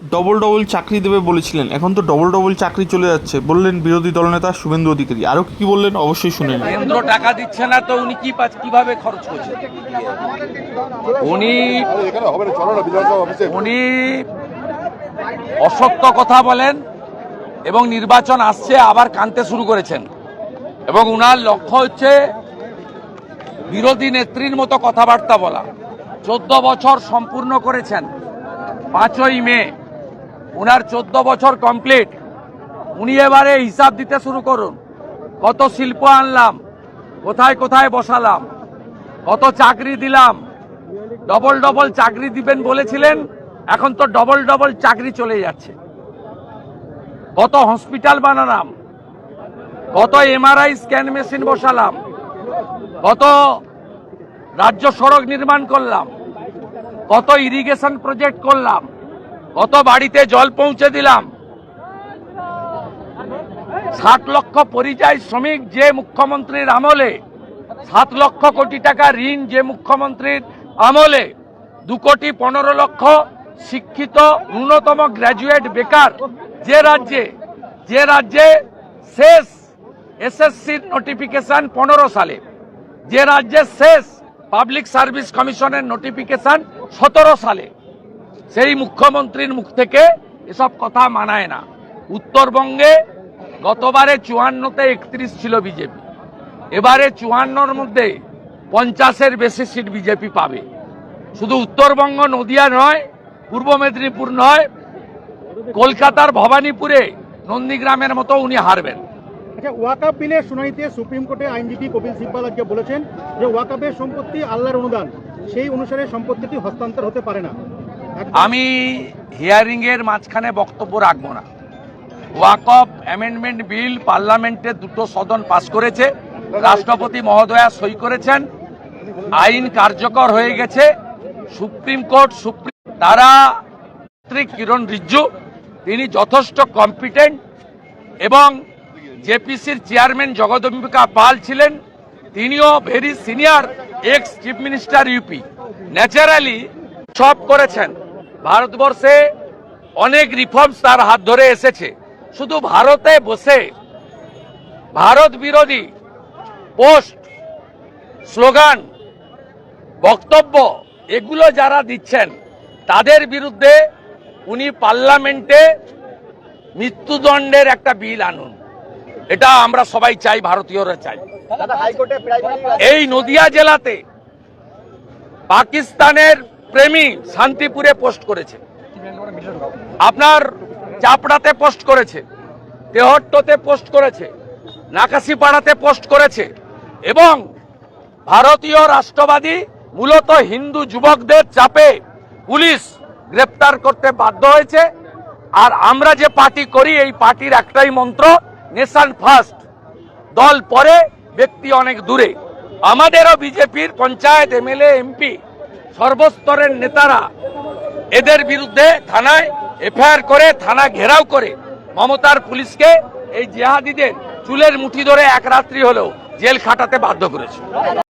Double double চাকরি দেবে বলেছিলেন। এখন তো ডবল ডবল চাকরি চলে যাচ্ছে। বললেন বিরোধী দলনেতা শুভেন্দু অধিকারী। আরও কি বললেন অবশ্যই শুনে নিন। কেন্দ্র টাকা দিচ্ছে না, তো উনি কি কীভাবে খরচ করছেন? উনি আরে উনি অসত্য কথা বলেন এবং নির্বাচন আসছে, আবার কানতে শুরু করেছেন। এবং উনার লক্ষ্য হচ্ছে বিরোধী নেত্রীর মতো কথাবার্তা বলা। চোদ্দ বছর সম্পূর্ণ করেছেন, পাঁচই মে। উনার চোদ্দ বছর কমপ্লিট উনি এবারে হিসাব দিতে শুরু করুন। কত শিল্প আনলাম, কোথায় কোথায় বসালাম, কত চাকরি দিলাম ডবল ডবল চাকরি দিবেন বলেছিলেন, এখন তো ডবল ডবল চাকরি চলে যাচ্ছে। কত হসপিটাল বানালাম, কত এমআরআই স্ক্যান মেশিন বসালাম, কত রাজ্য সড়ক নির্মাণ করলাম, কত ইরিগেশন প্রজেক্ট করলাম কত বাড়িতে জল পৌঁছে দিলাম। সাত লক্ষ পরিযায়ী শ্রমিক যে মুখ্যমন্ত্রীর আমলে সাত লক্ষ কোটি টাকা ঋণ যে মুখ্যমন্ত্রীর আমলে, দু কোটি পনেরো লক্ষ শিক্ষিত ন্যূনতম গ্র্যাজুয়েট বেকার যে রাজ্যে যে রাজ্যে শেষ এসএসসির নোটিফিকেশন পনেরো সালে, যে রাজ্যে শেষ পাবলিক সার্ভিস কমিশনের নোটিফিকেশন সতেরো সালে। সেই মুখ্যমন্ত্রীর মুখ থেকে এসব কথা মানায় না। উত্তরবঙ্গে গতবারে চুয়ান্নতে একত্রিশ ছিল বিজেপি। এবারে চুয়ান্নর মধ্যে পঞ্চাশের বেশি সিট বিজেপি পাবে। শুধু উত্তরবঙ্গ নদিয়া নয়, পূর্ব মেদিনীপুর নয়, কলকাতার ভবানীপুরে, নন্দীগ্রামের মতো উনি হারবেন। আচ্ছা ওয়াকাপ বিলের শুনানিতে সুপ্রিম কোর্টে আইনজীবী কপিল সিব্বাল আজকে বলেছেন যে ওয়াকাপের সম্পত্তি আল্লাহর অনুদান। সেই অনুসারে সম্পত্তিটি হস্তান্তর হতে পারে না। আমি হিয়ারিং এর মাঝখানে বক্তব্য রাখব না। ওয়াকফ অ্যামেন্ডমেন্ট বিল পার্লামেন্টে দুটো সদন পাস করেছে। রাষ্ট্রপতি মহোদয়া সই করেছেন। আইন কার্যকর হয়ে গেছে। সুপ্রিম কোর্ট সুপ্রিম তারা কিরণ রিজ্জু, তিনি যথেষ্ট কম্পিটেন্ট এবং জেপিসির চেয়ারম্যান জগদম্বিকা পাল ছিলেন। তিনিও very senior ex chief minister UP naturally সব করেছেন। ভারতবর্ষে অনেক রিফর্মস তার হাত ধরে এসেছে। শুধু ভারতে বসে ভারত বিরোধী পোস্ট স্লোগান বক্তব্য এগুলো যারা দিচ্ছেন তাদের বিরুদ্ধে উনি পার্লামেন্টে মৃত্যুদণ্ডের একটা বিল আনুন। এটা আমরা সবাই চাই ভারতীয়রা চাই। এই নদিয়া জেলাতে পাকিস্তানের প্রেমী শান্তিপুরে পোস্ট করেছে। আপনার চাপড়াতে পোস্ট করেছে, তেহট্টতে পোস্ট করেছে, নাকাশিপাড়াতে পোস্ট করেছে এবং ভারতীয় রাষ্ট্রবাদী মূলত হিন্দু যুবকদের চাপে পুলিশ গ্রেপ্তার করতে বাধ্য হয়েছে। আর আমরা যে পার্টি করি, এই পার্টির একটাই মন্ত্র, নেশন ফার্স্ট। দল পরে, ব্যক্তি অনেক দূরে। আমাদেরও বিজেপির পঞ্চায়েত এমএলএ, এমপি সর্বস্তরের নেতারা এদের বিরুদ্ধে থানায় এফআইআর করে, থানা ঘেরাও করে মমতার পুলিশকে এই জেহাদিদের চুলের মুঠি ধরে এক রাত্রি হলেও জেল খাটাতে বাধ্য করেছে।